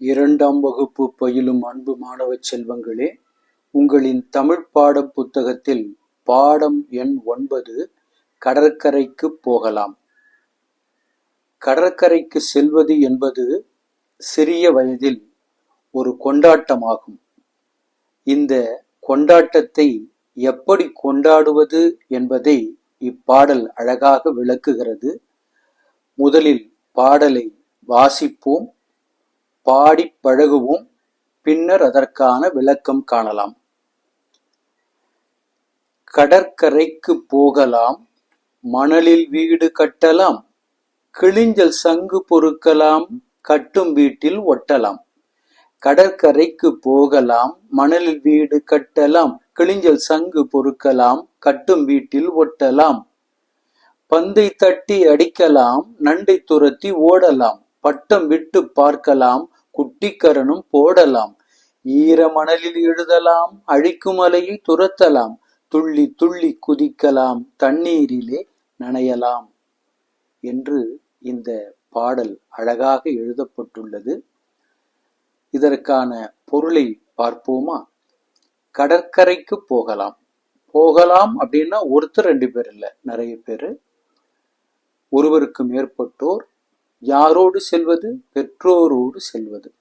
இரண்டாம் வகுப்பு பயிலும் அன்பு மாணவ செல்வங்களே உங்களின் தமிழ் பாடப் புத்தகத்தில் பாடம் எண் ஒன்பது கடற்கரைக்கு போகலாம். கடற்கரைக்கு செல்வது என்பது சிறிய வயதில் ஒரு கொண்டாட்டமாகும். இந்த கொண்டாட்டத்தை எப்படி கொண்டாடுவது என்பதை இப்பாடல் அழகாக விளக்குகிறது. முதலில் பாடலை வாசிப்போம். பாடிப் பழகுவோம் பின்னர் அதற்கான விளக்கம் காணலாம். கடற்கரைக்கு போகலாம் மணலில் வீடு கட்டலாம் கிளிஞ்சல் சங்கு பொறுக்கலாம் கட்டும் வீட்டில் ஒட்டலாம். கடற்கரைக்கு போகலாம் மணலில் வீடு கட்டலாம் கிளிஞ்சல் சங்கு பொறுக்கலாம் கட்டும் வீட்டில் ஒட்டலாம். பந்தை தட்டி அடிக்கலாம் நண்டை துரத்தி ஓடலாம் பட்டம் விட்டு பார்க்கலாம் குட்டிக்கரனும் போடலாம். ஈர மணலில் எழுதலாம் அழிக்கும் அலையை துரத்தலாம் துள்ளி துள்ளி குதிக்கலாம் தண்ணீரிலே நனையலாம் என்று இந்த பாடல் அழகாக எழுதப்பட்டுள்ளது. இதற்கான பொருளை பார்ப்போமா? கடற்கரைக்கு போகலாம். போகலாம் அப்படின்னா ஒருத்தர் ரெண்டு பேர் இல்லை நிறைய பேர். ஒருவருக்கு மேற்பட்டோர் யாரோடு செல்வது? பெற்றோரோடு செல்வது.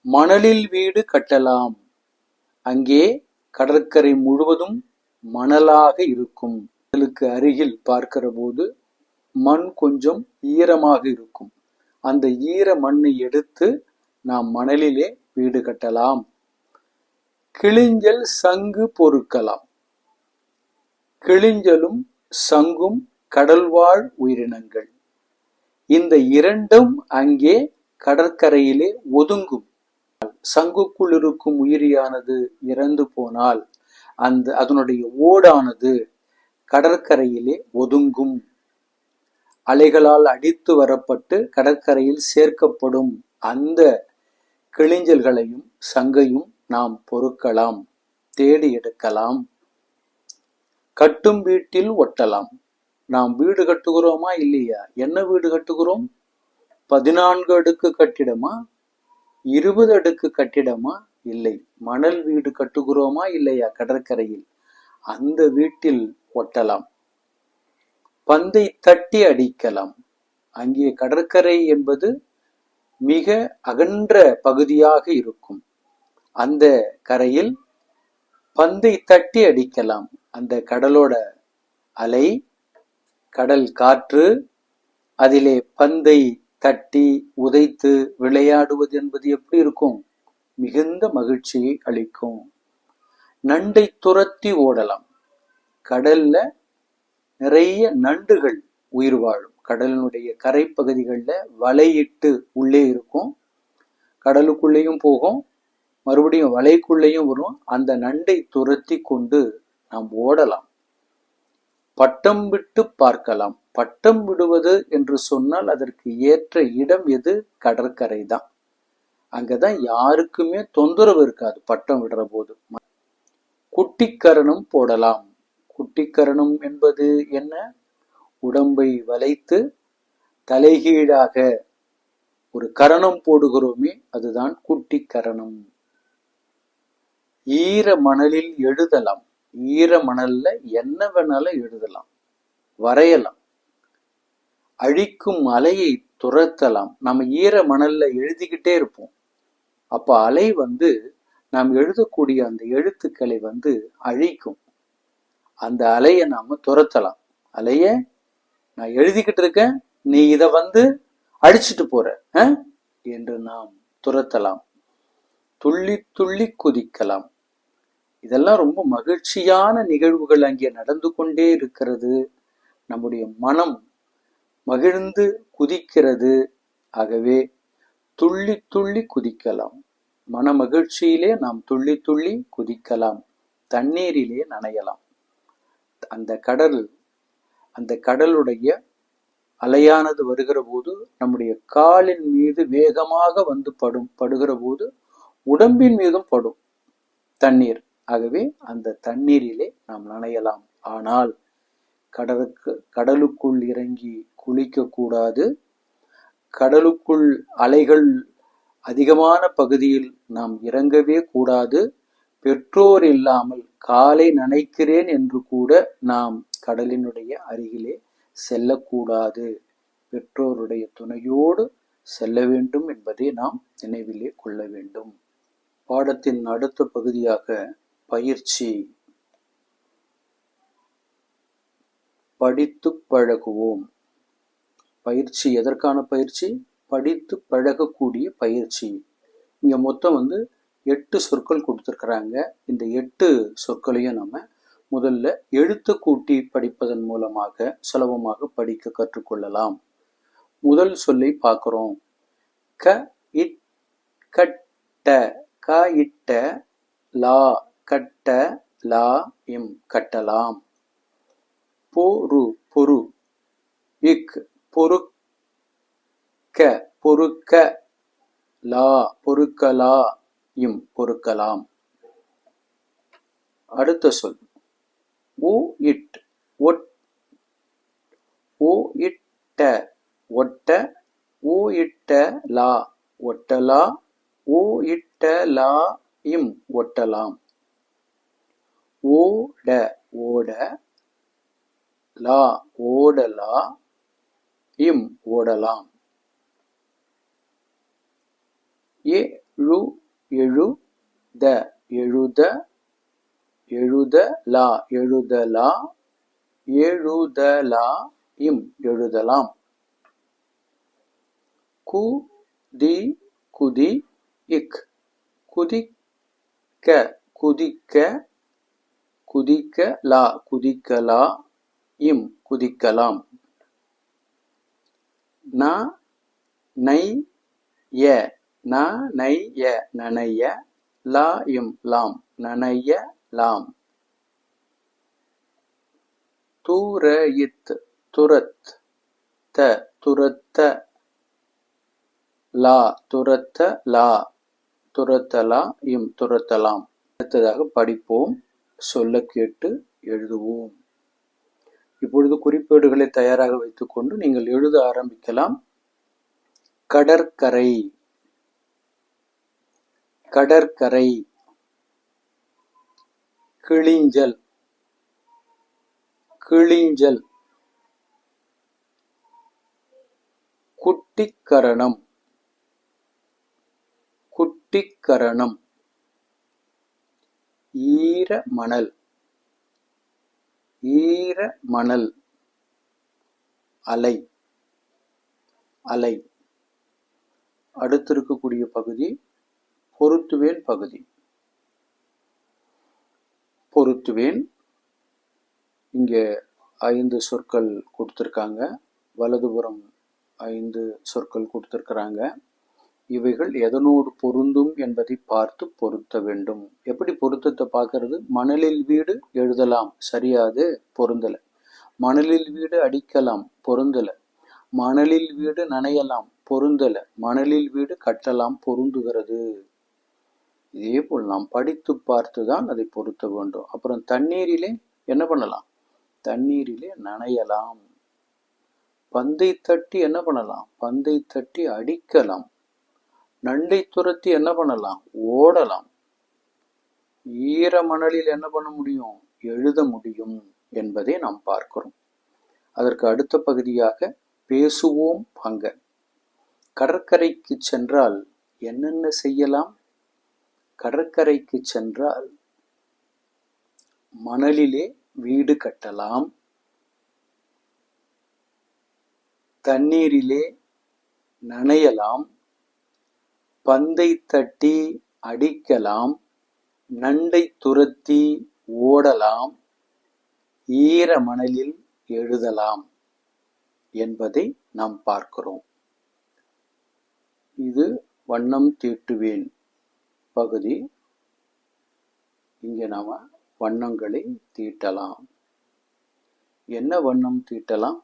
மணலில் வீடு கட்டலாம். அங்கே கடற்கரை முழுவதும் மணலாக இருக்கும். கடலுக்கு அருகில் பார்க்கிற போது மண் கொஞ்சம் ஈரமாக இருக்கும். அந்த ஈர மண்ணை எடுத்து நாம் மணலிலே வீடு கட்டலாம். கிளிஞ்சல் சங்கு பொறுக்கலாம். கிளிஞ்சலும் சங்கும் கடல்வாழ் உயிரினங்கள். இந்த இரண்டும் அங்கே கடற்கரையிலே ஒதுங்கும். சங்குக்குள் இருக்கும் உயிரியானது இறந்து போனால் அந்த அதனுடைய ஓடானது கடற்கரையிலே ஒதுங்கும். அலைகளால் அடித்து வரப்பட்டு கடற்கரையில் சேர்க்கப்படும் அந்த கிளிஞ்சல்களையும் சங்கையும் நாம் பொறுக்கலாம் தேடி எடுக்கலாம். கட்டும் வீட்டில் ஒட்டலாம். நாம் வீடு கட்டுகிறோமா இல்லையா? என்ன வீடு கட்டுகிறோம்? பதினான்கு அடுக்கு கட்டிடமா? இருபது அடுக்கு கட்டிடமா? இல்லை. மணல் வீடு கட்டுகிறோமா இல்லையா? கடற்கரையில். அந்த வீட்டில் ஒட்டலாம். பந்தை தட்டி அடிக்கலாம். அங்கே கடற்கரை என்பது மிக அகன்ற பகுதியாக இருக்கும். அந்த கரையில் பந்தை தட்டி அடிக்கலாம். அந்த கடலோட அலை கடல் காற்று அதிலே பந்தை தட்டி உதைத்து விளையாடுவது என்பது எப்படி இருக்கும்? மிகுந்த மகிழ்ச்சியை அளிக்கும். நண்டை துரத்தி ஓடலாம். கடல்ல நிறைய நண்டுகள் உயிர் வாழும். கடலினுடைய கரைப்பகுதிகளில் வலையிட்டு உள்ளே இருக்கும். கடலுக்குள்ளேயும் போகும். மறுபடியும் வலைக்குள்ளேயும் வரும். அந்த நண்டை துரத்தி கொண்டு நாம் ஓடலாம். பட்டம் விட்டு பார்க்கலாம். பட்டம் விடுவது என்று சொன்னால் அதற்கு ஏற்ற இடம் எது? கடற்கரை தான். அங்கதான் யாருக்குமே தொந்தரவு இருக்காது பட்டம் விடுற போது குட்டிக்கரணம் போடலாம். குட்டிக்கரணம் என்பது என்ன? உடம்பை வளைத்து தலைகீழாக ஒரு கரணம் போடுகிறோமே அதுதான் குட்டிக்கரணம். ஈர மணலில் எழுதலாம். ஈர மணல்ல என்ன வேணாலும் எழுதலாம் வரையலாம். அழிக்கும் அலையை துரத்தலாம். நம்ம ஈர மணல்ல எழுதிக்கிட்டே இருப்போம். அப்ப அலை வந்து நாம் எழுதக்கூடிய அந்த எழுத்துக்களை வந்து அழிக்கும். அந்த அலையை நாம துரத்தலாம். அலைய நான் எழுதிக்கிட்டு இருக்கேன் நீ இதை வந்து அழிச்சிட்டு போற என்று நாம் துரத்தலாம். துள்ளி துள்ளி குதிக்கலாம். இதெல்லாம் ரொம்ப மகிழ்ச்சியான நிகழ்வுகள் அங்கே நடந்து கொண்டே இருக்கிறது. நம்முடைய மனம் மகிழ்ந்து குதிக்கிறது. ஆகவே துள்ளி துள்ளி குதிக்கலாம். மன மகிழ்ச்சியிலே நாம் துள்ளி துள்ளி குதிக்கலாம். தண்ணீரிலே நனையலாம். அந்த கடல் அந்த கடலுடைய அலையானது வருகிற போது நம்முடைய காலின் மீது வேகமாக வந்து படும் படுகிற போது உடம்பின் மீதும் படும் தண்ணீர். ஆகவே அந்த தண்ணீரிலே நாம் நனையலாம். ஆனால் கடலுக்கு கடலுக்குள் இறங்கி குளிக்கக்கூடாது கடலுக்குள் அலைகள் அதிகமான பகுதியில் நாம் இறங்கவே கூடாது. பெற்றோர் இல்லாமல் காலை நனைக்கிறேன் என்று கூட நாம் கடலினுடைய அருகிலே செல்லக்கூடாது. பெற்றோருடைய துணையோடு செல்ல வேண்டும் என்பதை நாம் நினைவிலே கொள்ள வேண்டும். பாடத்தின் அடுத்த பகுதியாக பயிற்சி. படித்து பழகுவோம். பயிற்சி எதற்கான பயிற்சி? படித்து பழகக்கூடிய பயிற்சி. இங்க மொத்தம் வந்து எட்டு சொற்கள் கொடுத்துருக்குறாங்க. இந்த எட்டு சொற்களையும் நம்ம முதல்ல எழுத்து கூட்டி படிப்பதன் மூலமாக சுலபமாக படிக்க கற்றுக்கொள்ளலாம். முதல் சொல்லை பார்க்கிறோம். க இட் கட்ட க இட்ட லா கட்ட லா இம் கட்டலாம். பொரு பொரு. இக் பொறுக்க பொறுக்க லா பொறுக்கலா இம் பொறுக்கலாம் அடுத்த சொல். ஓ இட் ஒட் ஓ இட்ட ஒட்ட ஓ இட்ட லா ஒட்டலா ஓ இட்ட லா இம் ஒட்டலாம். ஓட ஓட லா ஓடலா இம் ஓடலாம். எழு எழு த எழுத எழுத லா எழுதலா எழுதலா இம் எழுதலாம். கு தி குதி இக். குதிக்க குதிக்க குதிக்க லா குதிக்கலா இம் குதிக்கலாம். ந நை ய ந நை ய நனைய லா இம் லாம் நனைய லாம். தூரயித் துரத் த துரத்த லா துரத்த லா துரத்தலா இம் துரத்தலாம் அடுத்ததாக படிப்போம். சொல்ல கேட்டு எழுதுவோம். இப்பொழுது குறிப்பேடுகளை தயாராக வைத்துக்கொண்டு நீங்கள் எழுத ஆரம்பிக்கலாம். கடற்கரை. கடற்கரை. கிளிஞ்சல் கிளிஞ்சல் குட்டிக்கரணம். குட்டிக்கரணம். ஈர மணல் ஈர மணல் அலை. அலை. அடுத்து இருக்கக்கூடிய பகுதி பொருத்துவேன் பகுதி. பொருத்துவேன். இங்கே ஐந்து சொற்கள் கொடுத்துருக்காங்க. வலதுபுறம் ஐந்து சொற்கள் கொடுத்துருக்குறாங்க. இவைகள் எதனோடு பொருந்தும் என்பதை பார்த்து பொருத்த வேண்டும். எப்படி பொருத்தத்தை பார்க்கறது? மணலில் வீடு எழுதலாம். சரியாது? பொருந்தல. மணலில் வீடு அடிக்கலாம். பொருந்தல. மணலில் வீடு நனையலாம். பொருந்தல. மணலில் வீடு கட்டலாம். பொருந்துகிறது. இதே போல் நாம் படித்து பார்த்து தான் அதை பொருத்த வேண்டும். அப்புறம் தண்ணீரிலே என்ன பண்ணலாம்? தண்ணீரிலே நனையலாம். பந்தை தட்டி என்ன பண்ணலாம்? பந்தை தட்டி அடிக்கலாம். நண்டை துரத்தி என்ன பண்ணலாம்? ஓடலாம். ஈர மணலில் என்ன பண்ண முடியும்? எழுத முடியும் என்பதை நாம் பார்க்கிறோம். அதற்கு அடுத்த பகுதியாக பேசுவோம் பங்க. கடற்கரைக்கு சென்றால் என்னென்ன செய்யலாம்? கடற்கரைக்கு சென்றால் மணலிலே வீடு கட்டலாம். தண்ணீரிலே நனையலாம். பந்தை தட்டி அடிக்கலாம் நண்டை துரத்தி ஓடலாம் ஈர மணலில் எழுதலாம் என்பதை நாம் பார்க்கிறோம். இது வண்ணம் தீட்டுவேன் பகுதி. இங்கே நாம வண்ணங்களை தீட்டலாம். என்ன வண்ணம் தீட்டலாம்?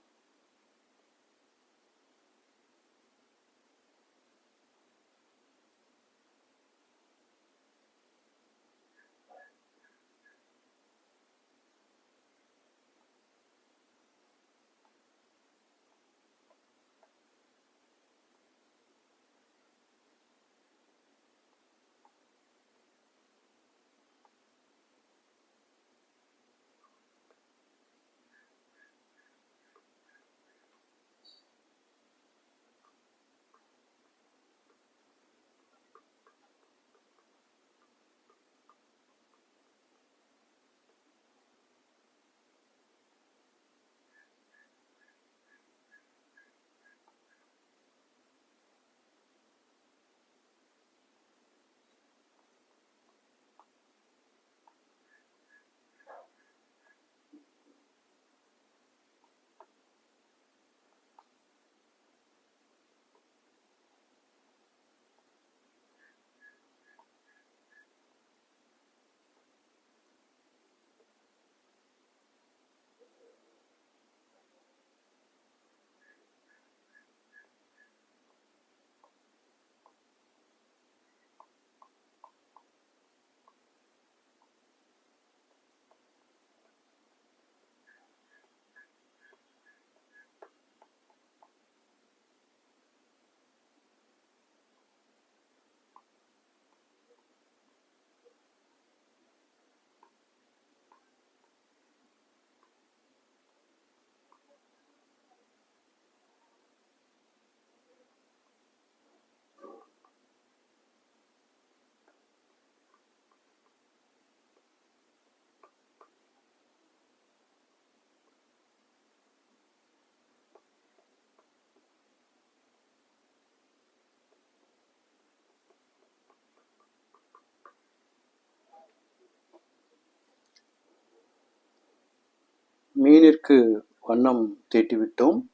மீனிற்கு வண்ணம் தீட்டிவிட்டோம்.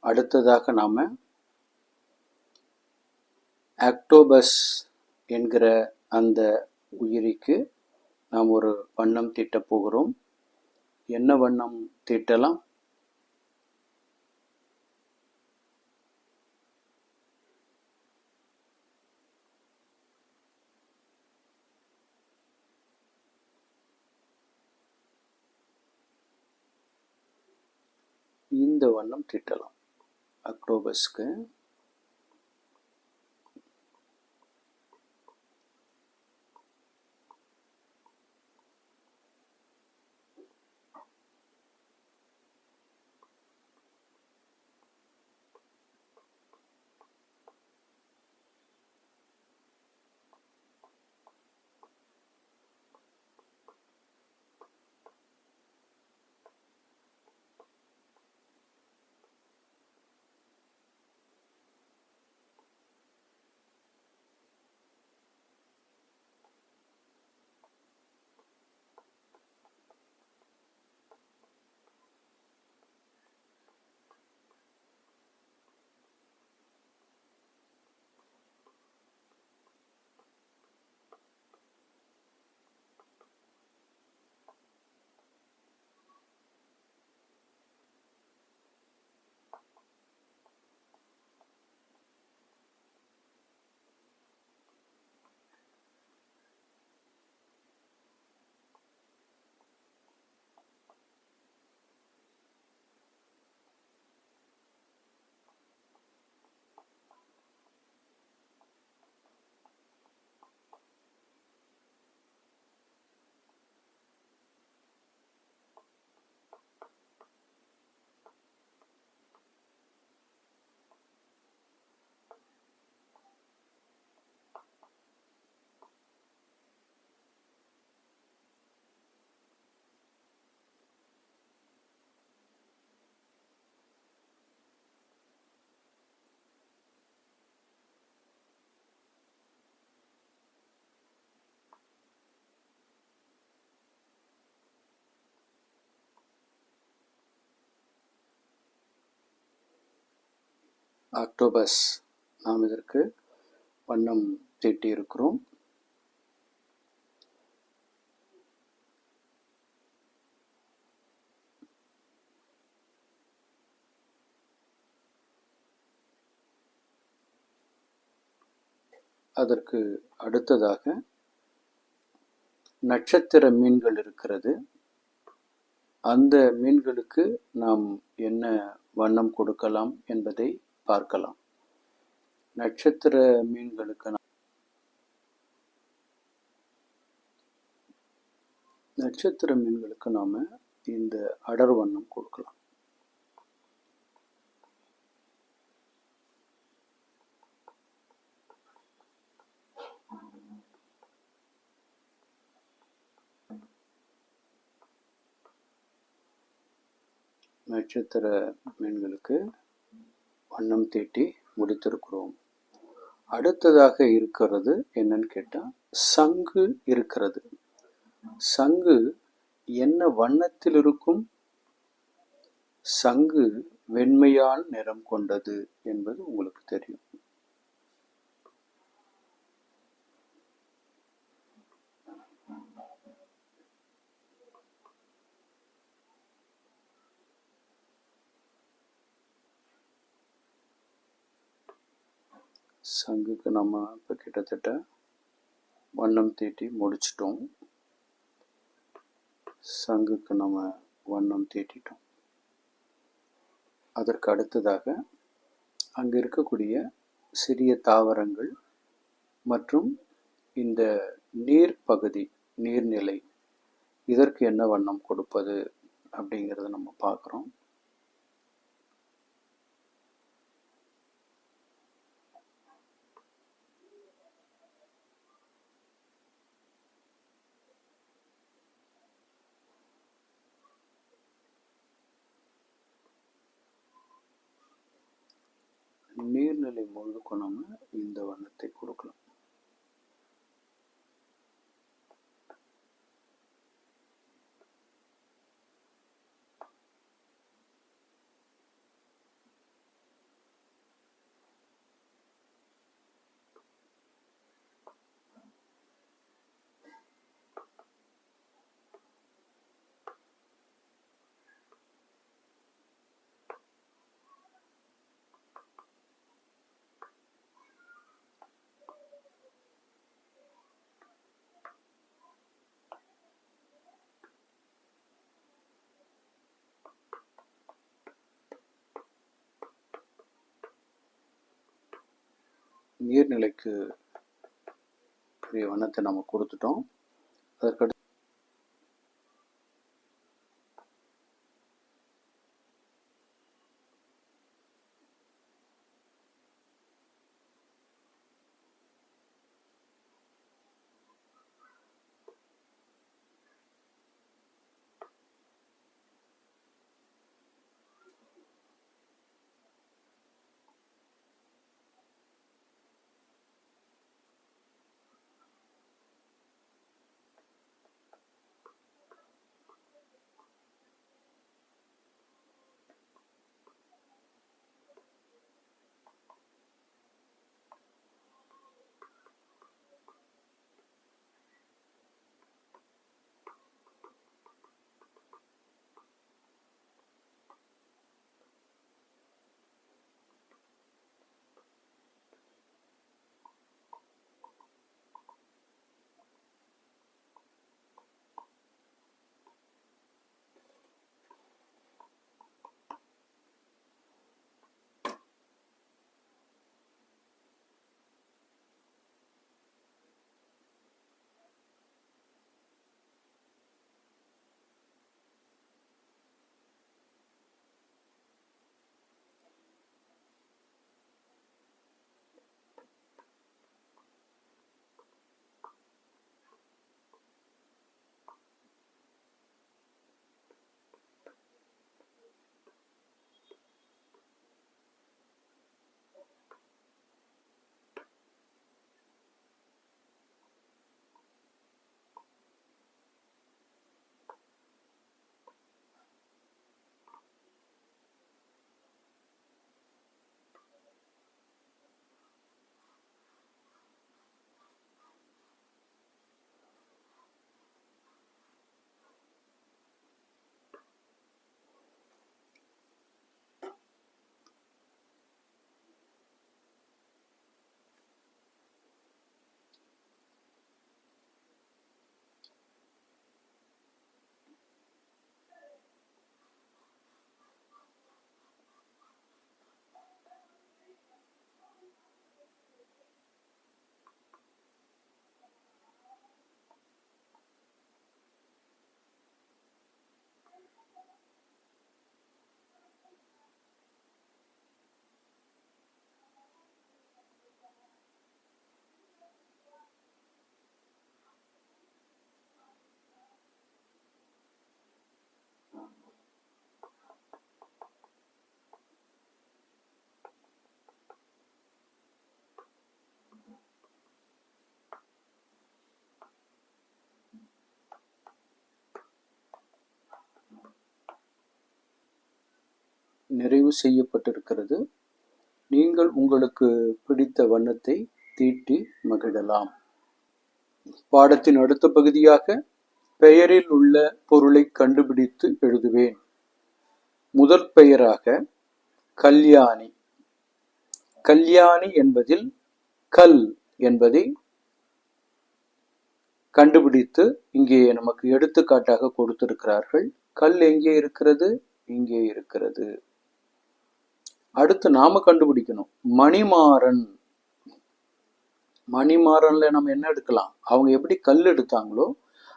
அடுத்ததாக நாம் ஆக்டோபஸ் என்கிற அந்த உயிரிக்கு நாம் ஒரு வண்ணம் தீட்டப் போகிறோம். என்ன வண்ணம் தீட்டலாம்? இந்த வண்ணம் தீட்டலாம் அக்டோபஸ்க்கு ஆக்டோபஸ் நாம் இதற்கு வண்ணம் தீட்டியிருக்கிறோம். அதற்கு அடுத்ததாக நட்சத்திர மீன்கள் இருக்கிறது. அந்த மீன்களுக்கு நாம் என்ன வண்ணம் கொடுக்கலாம் என்பதை பார்க்கலாம். நட்சத்திர மீன்களுக்கு நட்சத்திர மீன்களுக்கு நாம் இந்த அடர் வண்ணம் கொடுக்கலாம். நட்சத்திர மீன்களுக்கு வண்ணம் தீட்டி முடித்திருக்கிறோம். அடுத்ததாக இருக்கிறது என்னன்னு கேட்டால் சங்கு இருக்கிறது. சங்கு என்ன வண்ணத்தில் இருக்கும்? சங்கு வெண்மையால் நிறம் கொண்டது என்பது உங்களுக்கு தெரியும். சங்குக்கு நம்ம இப்போ கிட்டத்தட்ட வண்ணம் தீட்டி முடிச்சிட்டோம். சங்குக்கு நம்ம வண்ணம் தீட்டிட்டோம். அதற்கு அடுத்ததாக அங்கே இருக்கக்கூடிய சிறிய தாவரங்கள் மற்றும் இந்த நீர் பகுதி நீர்நிலை இதற்கு என்ன வண்ணம் கொடுப்பது அப்படிங்கிறத நம்ம பார்க்குறோம். நீர்நிலை நம்ம இந்த வண்ணத்தை கொடுக்கலாம். நீர்நிலைக்கு உரிய வண்ணத்தை நம்ம கொடுத்துட்டோம். அதற்கடுத்து நிறைவு செய்யப்பட்டிருக்கிறது. நீங்கள் உங்களுக்கு பிடித்த வண்ணத்தை தீட்டி மகிழலாம். பாடத்தின் அடுத்த பகுதியாக பெயரில் உள்ள பொருளை கண்டுபிடித்து எழுதுவேன். முதல் பெயராக கல்யாணி. கல்யாணி என்பதில் கல் என்பதை கண்டுபிடித்து இங்கே நமக்கு எடுத்துக்காட்டாக கொடுத்திருக்கிறார்கள். கல் எங்கே இருக்கிறது? இங்கே இருக்கிறது. அடுத்து நாம கண்டுபிடிக்கணும். மணிமாறன். மணிமாறன்ல நம்ம என்ன எடுக்கலாம்? அவங்க எப்படி கல் எடுத்தாங்களோ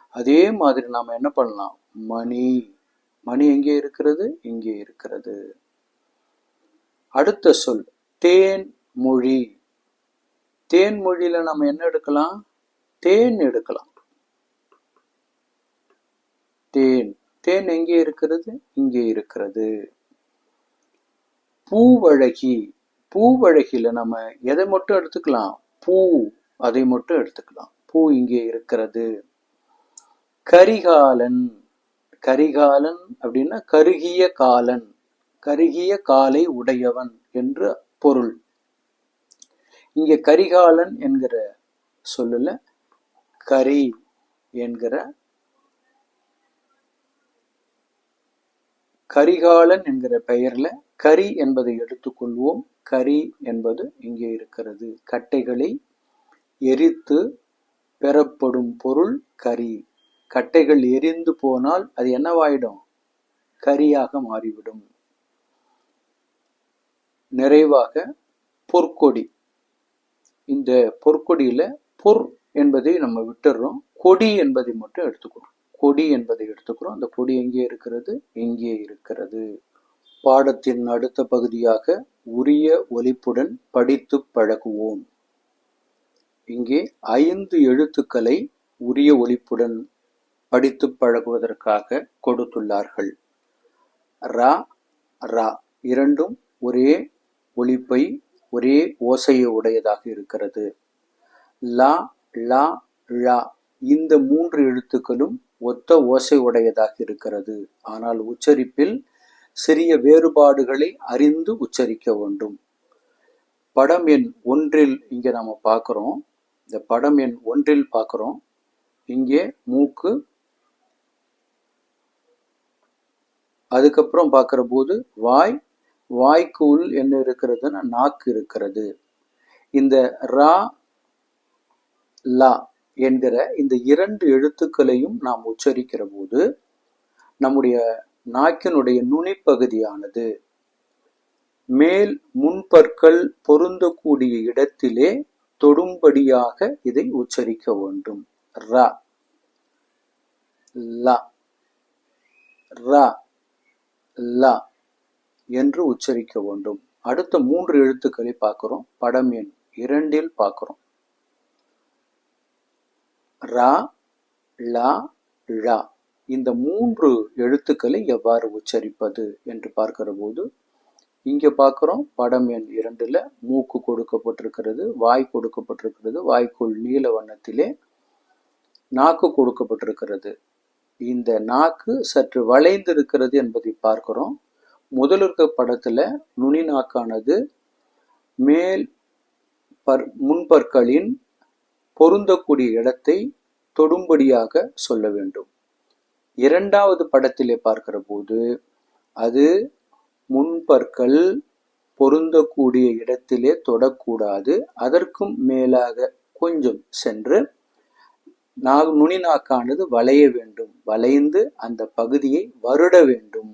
அதே மாதிரி நாம என்ன பண்ணலாம்? மணி. மணி எங்கே இருக்கிறது? இங்கே இருக்கிறது. அடுத்த சொல் தேன் மொழி. தேன் மொழியில நம்ம என்ன எடுக்கலாம்? தேன் எடுக்கலாம். தேன். தேன் எங்கே இருக்கிறது? இங்கே இருக்கிறது. பூவழகி பூவழகியில் நம்ம எதை மட்டும் எடுத்துக்கலாம்? பூ அதை மட்டும் எடுத்துக்கலாம். பூ இங்கே இருக்கிறது. கரிகாலன் கரிகாலன் அப்படின்னா கருகிய காலன் கருகிய காலை உடையவன் என்று பொருள். இங்க கரிகாலன் என்கிற சொல்லல கரி என்கிற கரிகாலன் என்கிற பெயர்ல கரி என்பதை எடுத்துக்கொள்வோம். கரி என்பது இங்கே இருக்கிறது. கட்டைகளை எரித்து பெறப்படும் பொருள் கரி கட்டைகள் எரிந்து போனால் அது என்னவாயிடும்? கரியாக மாறிவிடும். நிறைவாக பொற்கொடி. இந்த பொற்கொடியில பொற் என்பதை நம்ம விட்டுறோம். கொடி என்பதை மட்டும் எடுத்துக்கிறோம். கொடி என்பதை எடுத்துக்கிறோம். அந்த கொடி எங்கே இருக்கிறது? எங்கே இருக்கிறது. பாடத்தின் அடுத்த பகுதியாக உரிய ஒலிப்புடன் படித்து பழகுவோம். இங்கே ஐந்து எழுத்துக்களை உரிய ஒலிப்புடன் படித்து பழகுவதற்காக கொடுத்துள்ளார்கள். ரா ரா இரண்டும் ஒரே ஒலிப்பை ஒரே ஓசையை உடையதாக இருக்கிறது. லா லா ழா இந்த மூன்று எழுத்துக்களும் ஒத்த ஓசை உடையதாக இருக்கிறது. ஆனால் உச்சரிப்பில் சிறிய வேறுபாடுகளை அறிந்து உச்சரிக்க வேண்டும். படம் எண் ஒன்றில் இங்கே நாம் பார்க்குறோம். இந்த படம் எண் ஒன்றில் பார்க்குறோம். இங்கே மூக்கு அதுக்கப்புறம் பார்க்குற போது வாய் வாய்க்கு உள் என்ன இருக்கிறதுன்னா நாக்கு இருக்கிறது. இந்த ரா லா என்கிற இந்த இரண்டு எழுத்துக்களையும் நாம் உச்சரிக்கிற போது நம்முடைய நாக்கினுடைய நுனிப்பகுதியானது. மேல் முன்பற்கள் பொருந்தக்கூடிய இடத்திலே தொடும்படியாக இதை உச்சரிக்க வேண்டும். ர. ல. ர. ல என்று உச்சரிக்க வேண்டும். அடுத்த மூன்று எழுத்துக்களை பார்க்கிறோம். படம் எண் இரண்டில் பார்க்கிறோம். ரா லா ழா. இந்த மூன்று எழுத்துக்களை எவ்வாறு உச்சரிப்பது என்று பார்க்கிற போது இங்கே பார்க்குறோம் படம் எண் இரண்டில் மூக்கு கொடுக்கப்பட்டிருக்கிறது வாய் கொடுக்கப்பட்டிருக்கிறது வாய்க்குள் நீல வண்ணத்திலே நாக்கு கொடுக்கப்பட்டிருக்கிறது. இந்த நாக்கு சற்று வளைந்து இருக்கிறது என்பதை பார்க்கிறோம். முதல் இருக்க படத்தில் நுனி நாக்கானது மேல் பற் முன்பற்களின் பொருந்தக்கூடிய இடத்தை தொடும்படியாக சொல்ல வேண்டும். இரண்டாவது படத்திலே பார்க்கிற போது அது முன்பற்கள் பொருந்தக்கூடிய இடத்திலே தொடக்கூடாது. அதற்கும் மேலாக கொஞ்சம் சென்று நாக் நுனி நாக்கானது வளைய வேண்டும். வளைந்து அந்த பகுதியை வருட வேண்டும்.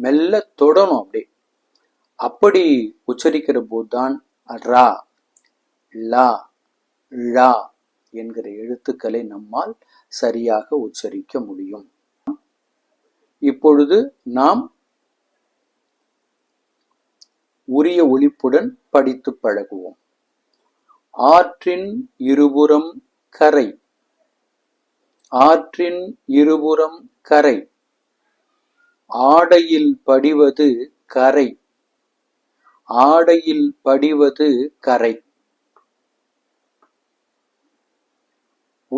மெல்ல தொடணும் அப்படி அப்படி உச்சரிக்கிற போதுதான் ரா லா ழா என்கிற எழுத்துக்களை நம்மால் சரியாக உச்சரிக்க முடியும். இப்பொழுது நாம் உரிய ஒழிப்புடன் படித்து பழகுவோம். ஆற்றின் இருபுறம் கரை. ஆற்றின் இருபுறம் கரை. ஆடையில் படிவது கரை. ஆடையில் படிவது கரை.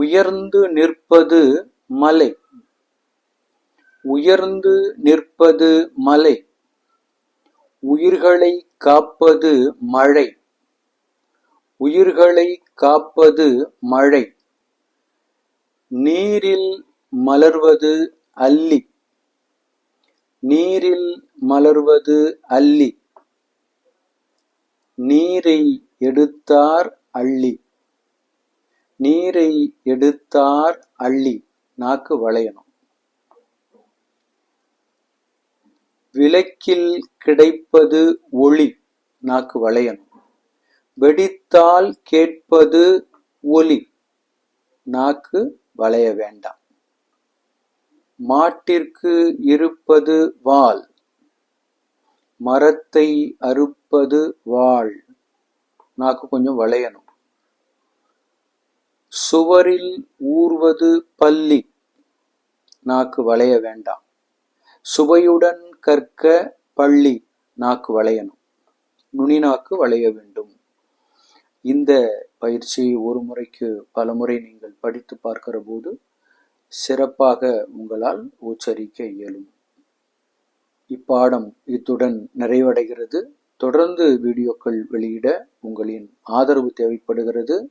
உயர்ந்து நிற்பது மலை. உயர்ந்து நிற்பது மலை. உயிர்களை காப்பது மழை. உயிர்களை காப்பது மழை. நீரில் மலர்வது அல்லி. நீரில் மலர்வது அல்லி. நீரை எடுத்தார் அள்ளி நீரை எடுத்தார் அள்ளி நாக்கு வளையணும். விளக்கில் கிடைப்பது ஒளி நாக்கு வளையணும். வெடித்தால் கேட்பது ஒலி நாக்கு வளைய வேண்டாம். மாட்டிற்கு இருப்பது வால் மரத்தை அறுப்பது வாள். நாக்கு கொஞ்சம் வளையணும். சுவரில் ஊர்வது பல்லி. நாக்கு வளைய வேண்டாம். சுவையுடன் கற்க பள்ளி நாக்கு வளையணும். நுனி நாக்கு வளைய வேண்டும். இந்த பயிற்சியை ஒரு முறைக்கு பல முறை நீங்கள் படித்து பார்க்கிற போது சிறப்பாக உங்களால் உச்சரிக்க இயலும். இப்பாடம் இத்துடன் நிறைவடைகிறது. தொடர்ந்து வீடியோக்கள் வெளியிட உங்களின் ஆதரவு தேவைப்படுகிறது.